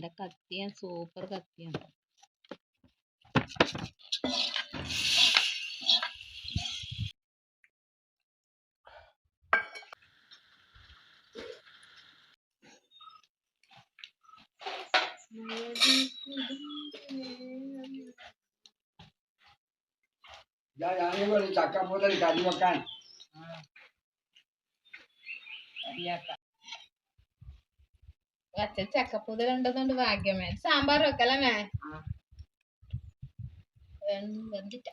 എന്റെ കത്തിയാൻ സൂപ്പർ കത്തിയാണ് ഞാനിവിടെ ചക്ക മുതൽ കരി വെക്കാൻ അച്ഛൻ ചക്കപ്പൂതൽ ഉണ്ടെന്നുണ്ട് ഭാഗ്യമേ സാമ്പാർ വെക്കല മേ. വെന്തിട്ട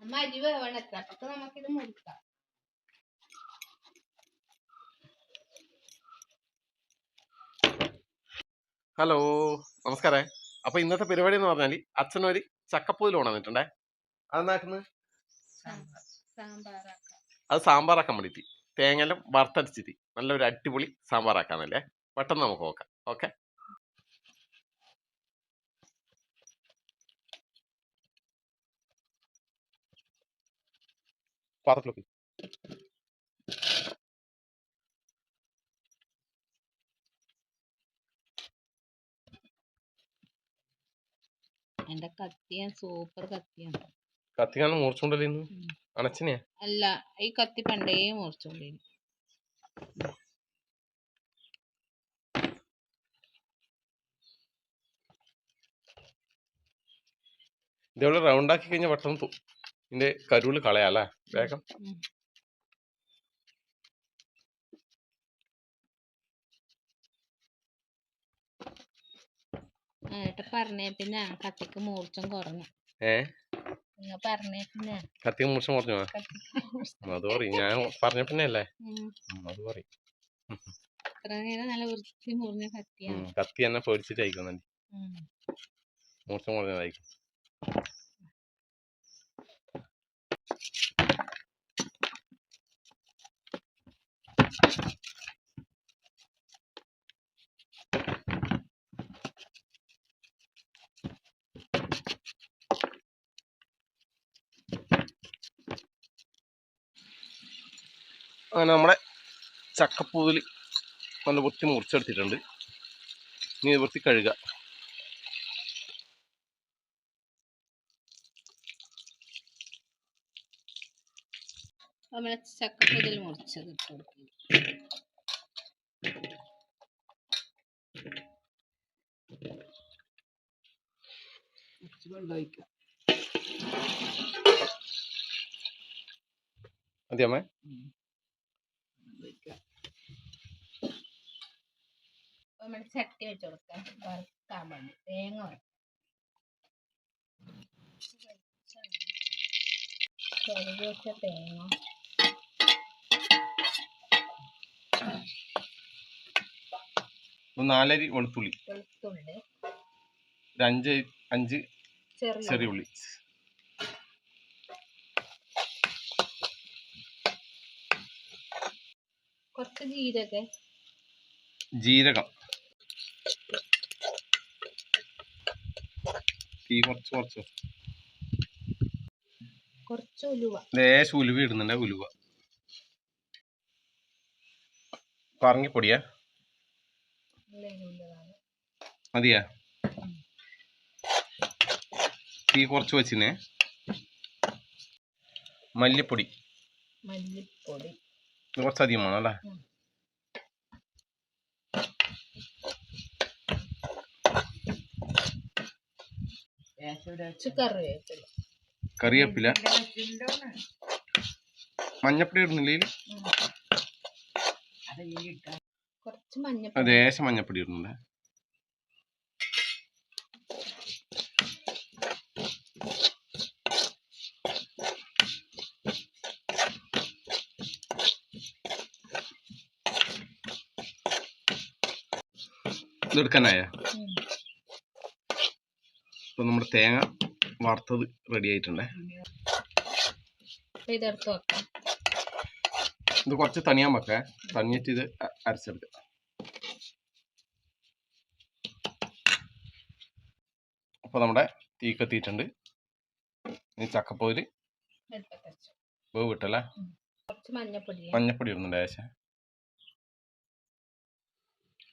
അമ്മ അരി വേവണം എത്ര? അപ്പൊ നമുക്കിത് മുറിക്കാം. ഹലോ നമസ്കാരേ. അപ്പൊ ഇന്നത്തെ പരിപാടി എന്ന് പറഞ്ഞാൽ അച്ഛനൊരു ചക്കപ്പൂതിൽ കൊണ്ടുവന്നിട്ടുണ്ടേ. അതെന്നാക്കുന്നത് അത് സാമ്പാറാക്കാൻ വേണ്ടിയിട്ട് തേങ്ങലും വറുത്തടിച്ചിട്ട് നല്ലൊരു അടിപൊളി സാമ്പാറാക്കാന്നല്ലേ? പെട്ടെന്ന് നമുക്ക് നോക്കാം. ഓക്കെ? പാത്രത്തിലേക്ക് എന്റെ കത്തിയാ സൂപ്പർ കത്തിയാണ് കത്തിക്കാണ് മൂർച്ചുണ്ടല്ലോ ഇന്ന് ഉം. അണച്ചിനെയാ? അല്ല ഈ കത്തി പണ്ടേ മുറിച്ചോണ്ടേനി. ഇതേപോലെ റൗണ്ട് ആക്കി കഴിഞ്ഞാൽ പെട്ടെന്ന് ഇതിന്റെ കരുവിൽ കളയാല്ലേ വേഗം. പറഞ്ഞേ പിന്നെ കത്തിക്ക് മൂർച്ചം കുറഞ്ഞു. ഏ? കത്തി മൂർച്ച കത്തിക്ക് മൂർച്ചം അത് പറയും. ഞാൻ പറഞ്ഞ പിന്നെ അല്ലേ. അത് പറയും. മുറിഞ്ഞ കത്തി എന്നെ പൊരിച്ചിട്ടായിരിക്കും ഉം. മൂർച്ച കുറഞ്ഞതായിരിക്കും അങ്ങനെ നമ്മുടെ ചക്കപ്പൂതിൽ നല്ല വൃത്തി മുറിച്ചെടുത്തിട്ടുണ്ട്. ഇനി ഇത് വൃത്തി കഴുകുക നമ്മളെ ചക്കപ്പൊതിൽ മുറിച്ചത് ഇട്ട് കൊടുക്കും. കുറച്ച് വെള്ളം നമ്മൾ ചട്ടി വെച്ച് കൊടുക്കാം വറുക്കാൻ വേണ്ടി. തേങ്ങ വറുക്കാം വെച്ച തേങ്ങ. നാലരി വെളുത്തുള്ളി. വെളുത്തുള്ളി. അഞ്ച് അഞ്ച് ചെറിയ ചെറിയ ഉള്ളി. കുറച്ച് ജീരകം. ജീരകം. തീ കുറച്ച് കുറച്ച്. കുറച്ച് ഉലുവ. ലേശം ഉലുവ ഇടുന്നുണ്ട് ഉലുവ. പറങ്ങിപ്പൊടിയാ മതിയാ? തീ കുറച്ച് വെച്ചിനെ മല്ലിപ്പൊടി. മല്ലിപ്പൊടി. കുറച്ചധികം വേണം അല്ലേ കറിവേപ്പില മഞ്ഞപ്പൊടി ഇടുന്നില്ലേ? കുറച്ച് മഞ്ഞപ്പൊടി ലേശം മഞ്ഞപ്പൊടി ഇടുന്നുണ്ട്. ഇതെടുക്കാനായ ഇപ്പൊ നമ്മുടെ തേങ്ങ വറുത്തത് റെഡി ആയിട്ടുണ്ടേ. ഇത് കുറച്ച് തണിയാൻ വെക്കേ. തണിഞ്ഞിട്ട് ഇത് അരച്ചെടുക്കാം. അപ്പൊ നമ്മുടെ തീ കത്തിയിട്ടുണ്ട്. ഇനി ചക്കപ്പോര്. വേവ് കുറച്ച് മഞ്ഞപ്പൊടി. മഞ്ഞപ്പൊടി ഇടുന്നുണ്ട് ഏകദേശം.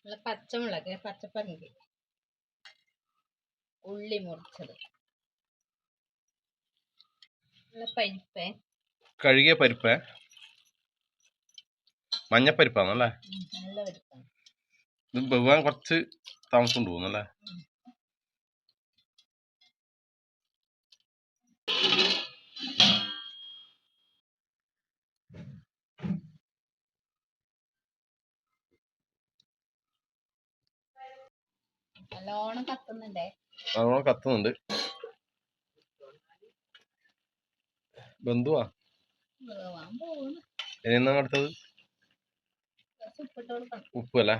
നല്ല പച്ചമുളക് പച്ചപ്പങ്കി ഉള്ളി മുറിച്ചത്. പരിപ്പ്. കഴുകിയ പരിപ്പ്. മഞ്ഞപ്പരിപ്പാണല്ലേ? നല്ല പരിപ്പാണ്. ഇത് വെവാൻ കുറച്ച് താമസം കൊണ്ട് നല്ലോണം കത്തുന്നുണ്ടേ. നല്ലോണം കത്തുന്നുണ്ട്. ബന്ധുവാ? ഇനി അടുത്തത്? കുറച്ച് ഉപ്പ് അല്ലേ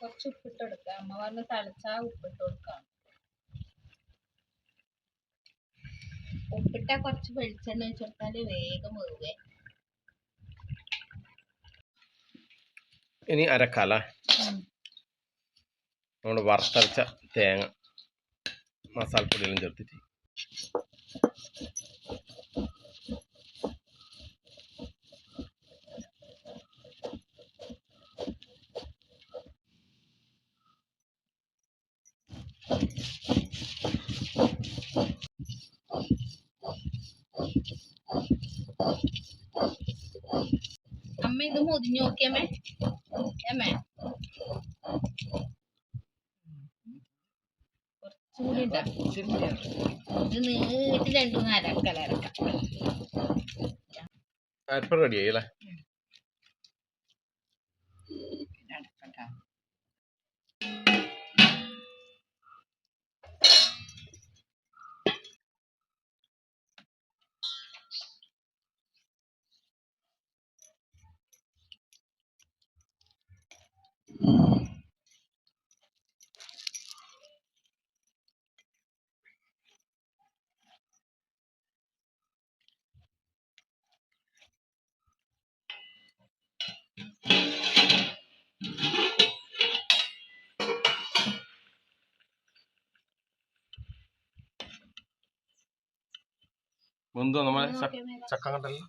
കുറച്ച് ഉപ്പിട്ട് കൊടുക്കുക അമ്മ പറഞ്ഞ് തളിച്ചാ ഉപ്പിട്ട് കൊടുക്കാം. ഉപ്പിട്ടാ കുറച്ച് വെളിച്ചെണ്ണ ഒഴിച്ച് വേഗം വേവേ. ഇനി അരക്കാല നമ്മൾ വറുത്തരച്ച തേങ്ങ മസാലപ്പൊടിയെല്ലാം ചേർത്തിട്ട്. അമ്മ ഇത് മുതിഞ്ഞു നോക്കിയമ്മേ അമ്മേ. ഇട്ടാ ഇത് നീട്ടി രണ്ടു നേരം അരക്കാം. അരപ്പ് റെഡിയായി അല്ലേ? ബന്ധു നമ്മളെ ചക്ക കണ്ടല്ലോ.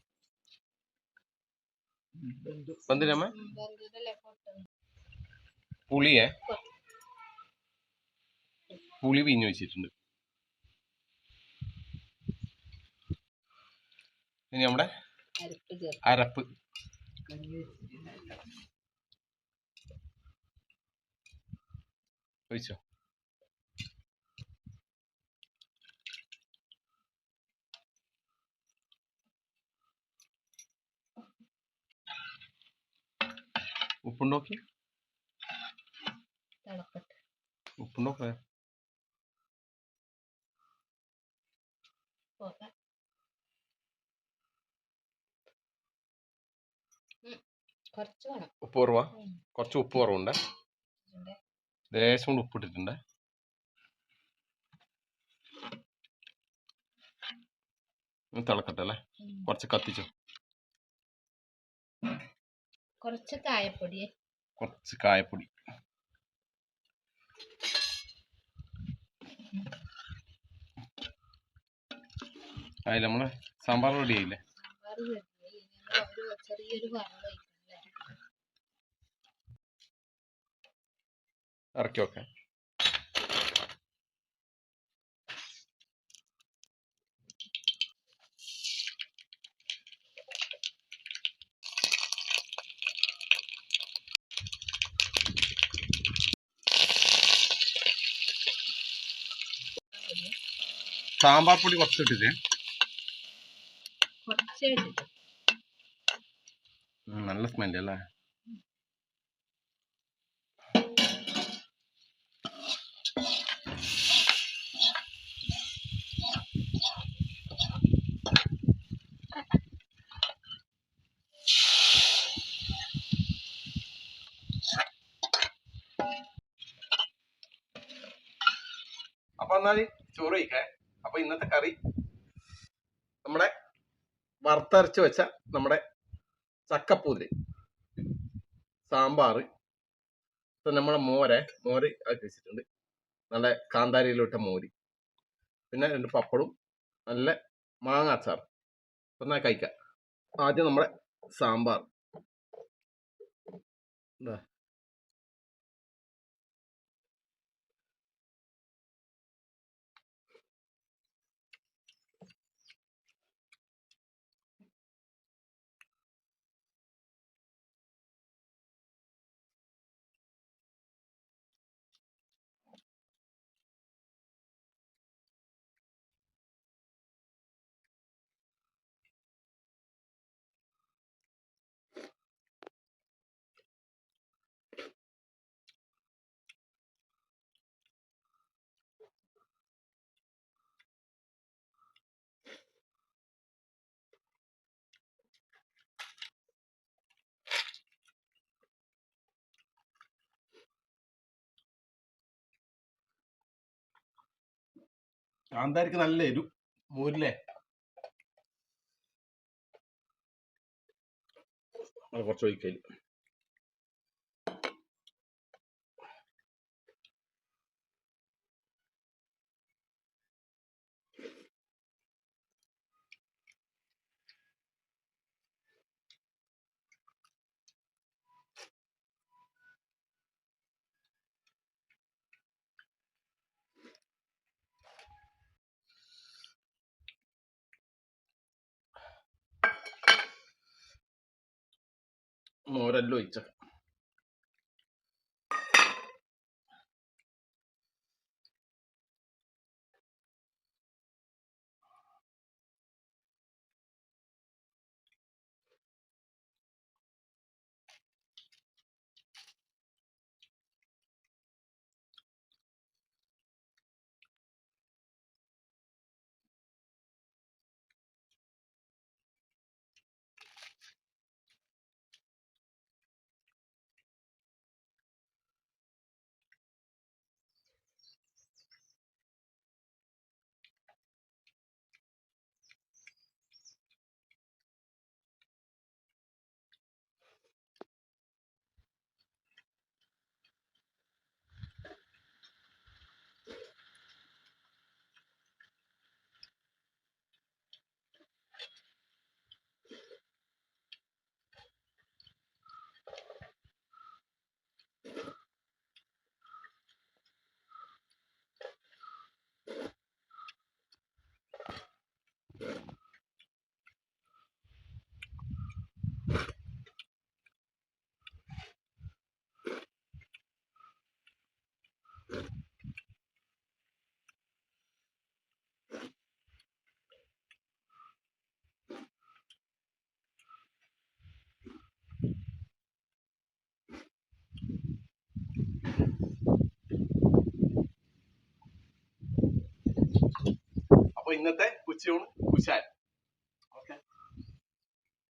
ബന്ധിരമ്മ പുളിയെ? പുളി പിഞ്ഞു വെച്ചിട്ടുണ്ട്. ഇനി നമ്മുടെ അരപ്പ്. ഒഴിച്ചോ? ഉപ്പുണ്ടോക്കി ഉപ്പുണ്ടോക്കെ ഉപ്പ് കുറവാ? കുറച്ച് ഉപ്പ് കുറവുണ്ട്. ലേശം കൊണ്ട് ഉപ്പിട്ടിട്ടുണ്ട് തിളക്കട്ടെ അല്ലേ. കുറച്ച് കത്തിച്ചോ. കുറച്ച് കായപ്പൊടി. കുറച്ച് കായപ്പൊടി. അതിൽ നമ്മൾ? സാമ്പാർ റെഡി ആയില്ലേ? ഇറക്കി ready ആയി. ഇനി നമ്മൾ ഒരു ചെറിയൊരു വറവ് ഒഴിക്കണല്ലേ ഇറക്കി വെക്കാം സാമ്പാർ പൊടി കുറച്ച് ഉം, നല്ല സ്മെൽ അല്ലേ? അപ്പൊ എന്നാൽ ചോറ് കഴിക്കേ. അപ്പൊ ഇന്നത്തെ കറി നമ്മുടെ വറുത്തരച്ച് വെച്ച നമ്മുടെ ചക്കപ്പൂതിരി സാമ്പാറ്. നമ്മുടെ മോരെ മോര് ആക്കി വെച്ചിട്ടുണ്ട് നല്ല കാന്താരിയിലിട്ട മോര്. പിന്നെ രണ്ട് പപ്പടും നല്ല മാങ്ങ അച്ചാർ എന്നാ കഴിക്കാം? ആദ്യം നമ്മുടെ സാമ്പാർ. എന്താ കാന്താരിക്ക് നല്ല എരു മോരില്ലേ കുറച്ച് ഒഴിക്കൽ മോരെല്ലാം ഒഴിച്ച അപ്പൊ ഇന്നത്തെ ഉച്ചയൂണ് കുശാൽ.